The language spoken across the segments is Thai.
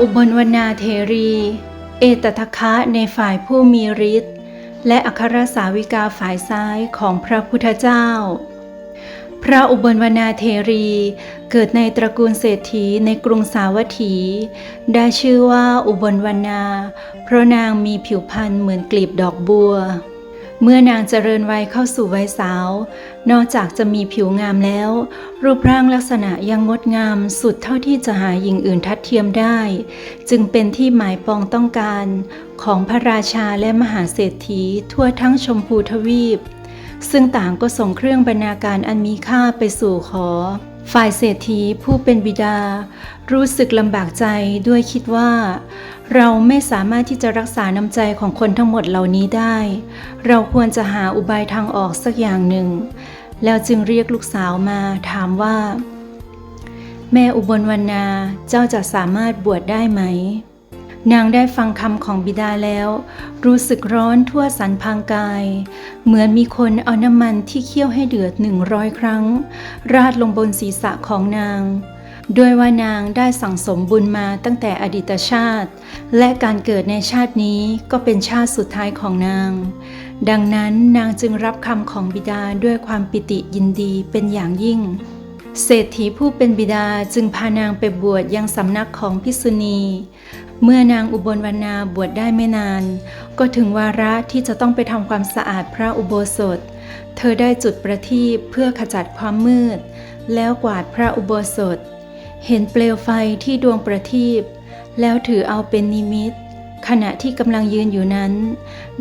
อุบลวรรณาเทรี เอตทคะในฝ่ายผู้มีฤทธิ์และอัครสาวิกาฝ่ายซ้ายของพระพุทธเจ้า พระอุบลวรรณาเทรีเกิดในตระกูลเศรษฐีในกรุงสาวัตถี ได้ชื่อว่าอุบลวรรณาเพราะนางมีผิวพรรณเหมือนกลีบดอกบัว เมื่อนางเจริญวัยเข้าสู่วัยสาว นอกจากจะมีผิวงามแล้ว รูปร่างลักษณะยังงดงามสุดเท่าที่จะหาหญิงอื่นทัดเทียมได้ จึงเป็นที่หมายปองต้องการ ของพระราชาและมหาเศรษฐีทั่วทั้งชมพูทวีป ซึ่งต่างก็ส่งเครื่องบรรณาการอันมีค่าไปสู่ขอ ฝ่ายเศรษฐีผู้เป็นบิดา รู้สึกลำบากใจด้วยคิดว่า เราไม่สามารถที่จะรักษาน้ำใจของคนทั้งหมดเหล่านี้ได้ เราควรจะหาอุบายทางออกสักอย่างหนึ่ง แล้วจึงเรียกลูกสาวมาถามว่า แม่อุบลวรรณาเจ้าจะสามารถบวชได้ไหม นางได้ฟังคำของบิดาแล้ว รู้สึกร้อนทั่วสันพางกาย เหมือนมีคนเอาน้ำมันที่เคี่ยวให้เดือดหนึ่งร้อยครั้ง ราดลงบนศีรษะของนาง ด้วยว่านางได้สั่งสมบุญมาตั้งแต่อดีตชาติ และการเกิดในชาตินี้ก็เป็นชาติสุดท้ายของนาง ดังนั้นนางจึงรับคำของบิดาด้วยความปิติยินดีเป็นอย่างยิ่งเศรษฐีผู้เป็นบิดาจึงพานางไปบวชยังสำนักของพิษุณี เมื่อนางอุบลวรรณาบวชได้ไม่นาน ก็ถึงวาระที่จะต้องไปทำความสะอาดพระอุโบสถ เธอได้จุดประทีปเพื่อขจัดความมืด แล้วกวาดพระอุโบสถ เห็นเปลวไฟที่ดวงประทีปแล้วถือเอาเป็นนิมิต ขณะที่กำลังยืนอยู่นั้น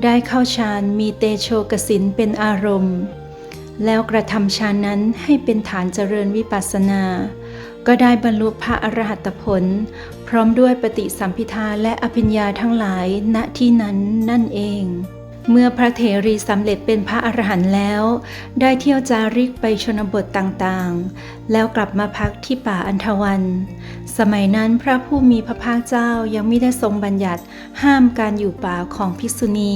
ได้เข้าฌานมีเตโชกสินเป็นอารมณ์ แล้วกระทำฌานนั้นให้เป็นฐานเจริญวิปัสสนา ก็ได้บรรลุพระอรหัตผล พร้อมด้วยปฏิสัมพิทาและอภิญญาทั้งหลายณที่นั้นนั่นเอง เมื่อพระเถรีสำเร็จเป็นพระอรหันต์แล้ว ได้เที่ยวจาริกไปชนบทต่างๆ แล้วกลับมาพักที่ป่าอันทวัน สมัยนั้นพระผู้มีพระภาคเจ้ายังไม่ได้ทรงบัญญัติห้ามการอยู่ป่าของภิกษุณี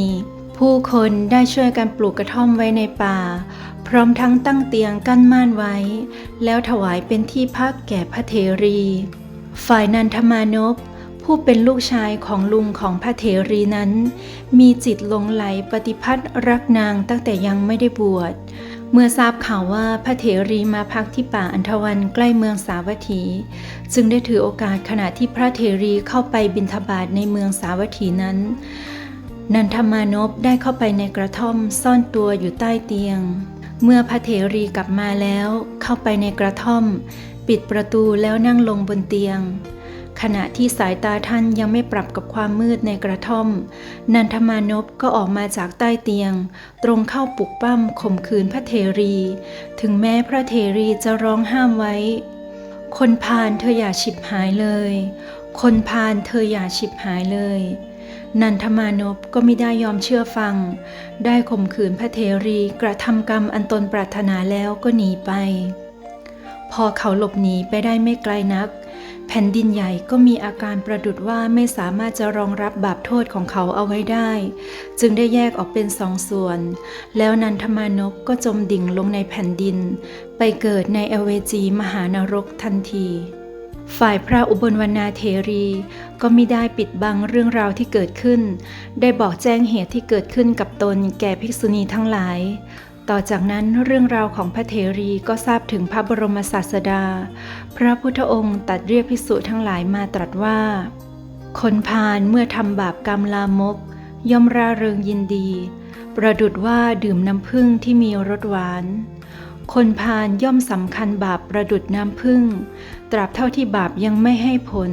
ผู้คนได้ช่วยกันปลูกกระท่อมไว้ในป่า พร้อมทั้งตั้งเตียงกั้นม่านไว้ แล้วถวายเป็นที่พักแก่พระเถรี ฝ่ายนันทมานพผู้เป็นลูกชายของลุงของพระเถรีนั้น มีจิตหลงไหลปฏิพัทธ์รักนางตั้งแต่ยังไม่ได้บวช เมื่อทราบข่าวว่าพระเถรีมาพักที่ป่าอันทวันใกล้เมืองสาวัตถี จึงได้ถือโอกาสขณะที่พระเถรีเข้าไปบิณฑบาตในเมืองสาวัตถีนั้น นันทมานพได้เข้าไปในกระท่อมซ่อนตัวอยู่ใต้เตียง เมื่อพระเถรีกลับมาแล้วเข้าไปในกระท่อม ปิดประตูแล้วนั่งลงบนเตียง ขณะที่สายตาท่านยังไม่ปรับกับความมืดในกระท่อม นันทมานพก็ออกมาจากใต้เตียง ตรงเข้าปลุกปั้มข่มขืนพระเถรี ถึงแม้พระเถรีจะร้องห้ามไว้ คนพาลเธออย่าฉิบหายเลย คนพาลเธออย่าฉิบหายเลย นันทมานพก็ไม่ได้ยอมเชื่อฟัง ได้ข่มขืนพระเถรีกระทำกรรมอันตนปรารถนาแล้วก็หนีไป พอเขาหลบหนีไปได้ไม่ไกลนัก แผ่นดินใหญ่ก็มีอาการประดุดว่าไม่สามารถจะรองรับบาปโทษของเขาเอาไว้ได้ จึงได้แยกออกเป็นสองส่วน แล้วนันทมานพก็จมดิ่งลงในแผ่นดิน ไปเกิดในเอเวจีมหานรกทันที ฝ่ายพระอุบลวรรณาเทรีก็มิได้ปิดบังเรื่องราวที่เกิดขึ้น ได้บอกแจ้งเหตุที่เกิดขึ้นกับตนแก่ภิกษุณีทั้งหลาย ต่อจากนั้นเรื่องราวของพระเถรีก็ทราบถึงพระบรมศาสดา พระพุทธองค์ตัดเรียกภิกษุทั้งหลายมาตรัสว่า คนพาลเมื่อทำบาปกรรมลามก ย่อมร่าเริงยินดี ประดุดว่าดื่มน้ำผึ้งที่มีรสหวาน คนพาลย่อมสำคัญบาปประดุดน้ำผึ้ง ราบเท่าที่บาปยังไม่ให้ผล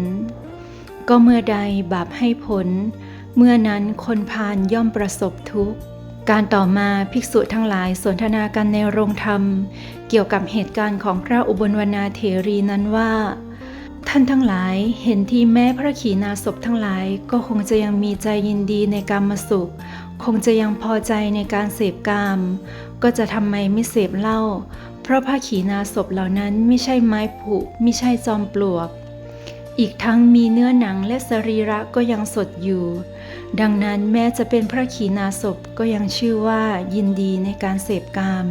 ก็เมื่อใดบาปให้ผล เมื่อนั้นคนพาลย่อมประสบทุกข์ การต่อมาภิกษุทั้งหลายสนทนากันในโรงธรรม เกี่ยวกับเหตุการณ์ของพระอุบลวรรณาเถรีนั้นว่า ท่านทั้งหลายเห็นที่แม้พระขีณาสพทั้งหลายก็คงจะยังมีใจยินดีในกามสุข คงจะยังพอใจในการเสพกาม ก็จะทำไมไม่เสพเหล้า เพราะพระขีณาสพเหล่านั้นไม่ใช่ไม้ผุไม่ใช่จอมปลวก อีกทั้งมีเนื้อหนังและสรีระก็ยังสดอยู่ ดังนั้นแม้จะเป็นพระขีณาสพก็ยังชื่อว่ายินดีในการเสพกาม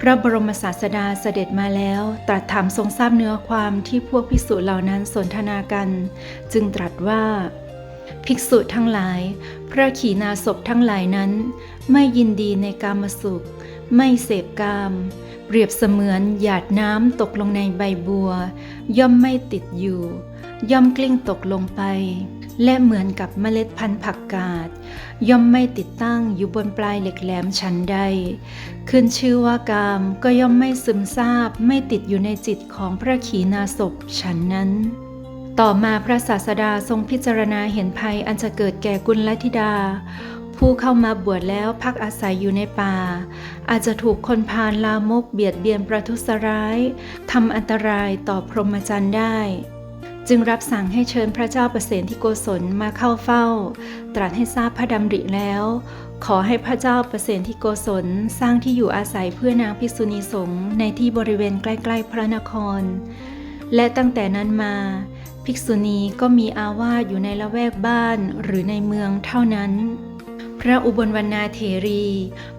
พระบรมศาสดาเสด็จมาแล้ว ตรัสถามทรงทราบเนื้อความที่พวกภิกษุเหล่านั้นสนทนากัน จึงตรัสว่า ภิกษุทั้งหลาย พระขีณาสพทั้งหลายนั้น ไม่ยินดีในกามสุข ไม่เสพกาม เปรียบเสมือนหยาดน้ำตกลงในใบบัว ย่อมไม่ติดอยู่ ย่อมกลิ้งตกลงไป และเหมือนกับเมล็ดพันธุ์ผักกาด ย่อมไม่ติดตั้งอยู่บนปลายเหล็กแหลมชั้นใด ขึ้นชื่อว่ากามก็ย่อมไม่ซึมซาบไม่ติดอยู่ในจิตของพระขีณาสพฉันนั้น ต่อมาพระศาสดาทรงพิจารณาเห็นภัยอันจะเกิดแก่กุลธิดา ผู้เข้ามาบวชแล้วพักอาศัยอยู่ในป่า อาจจะถูกคนพาลลามกเบียดเบียนประทุษร้ายทำอันตรายต่อพรหมจรรย์ได้ จึงรับสั่งให้เชิญพระเจ้าประเสนที่โกศลมาเข้าเฝ้า ตรัสให้ทราบพระดำริแล้ว ขอให้พระเจ้าประเสนที่โกศลสร้างที่อยู่อาศัยเพื่อนางภิกษุณีสงฆ์ในที่บริเวณใกล้ ๆ พระนคร และตั้งแต่นั้นมา ภิกษุณีก็มีอาวาสอยู่ในละแวกบ้านหรือในเมืองเท่านั้น พระอุบลวรรณาเถรี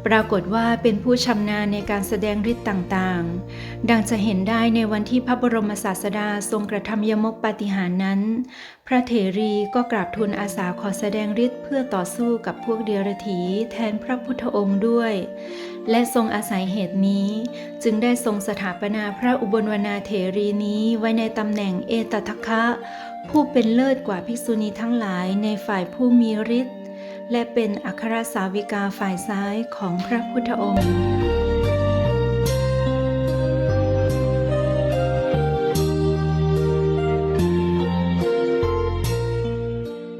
ปรากฏว่าเป็นผู้ชำนาญในการแสดงฤทธิ์ต่างๆ ดังจะเห็นได้ในวันที่พระบรมศาสดาทรงกระทำยมกปาฏิหารนั้น พระเถรีก็กราบทูลอาสาขอแสดงฤทธิ์เพื่อต่อสู้กับพวกเดียรถีแทนพระพุทธองค์ด้วย และทรงอาศัยเหตุนี้ จึงได้ทรงสถาปนาพระอุบลวรรณาเถรีนี้ไว้ในตำแหน่งเอตทัคคะ ผู้เป็นเลิศกว่าภิกษุณีทั้งหลายในฝ่ายผู้มีฤทธิ์และเป็นอัครสาวิกาฝ่ายซ้ายของพระพุทธองค์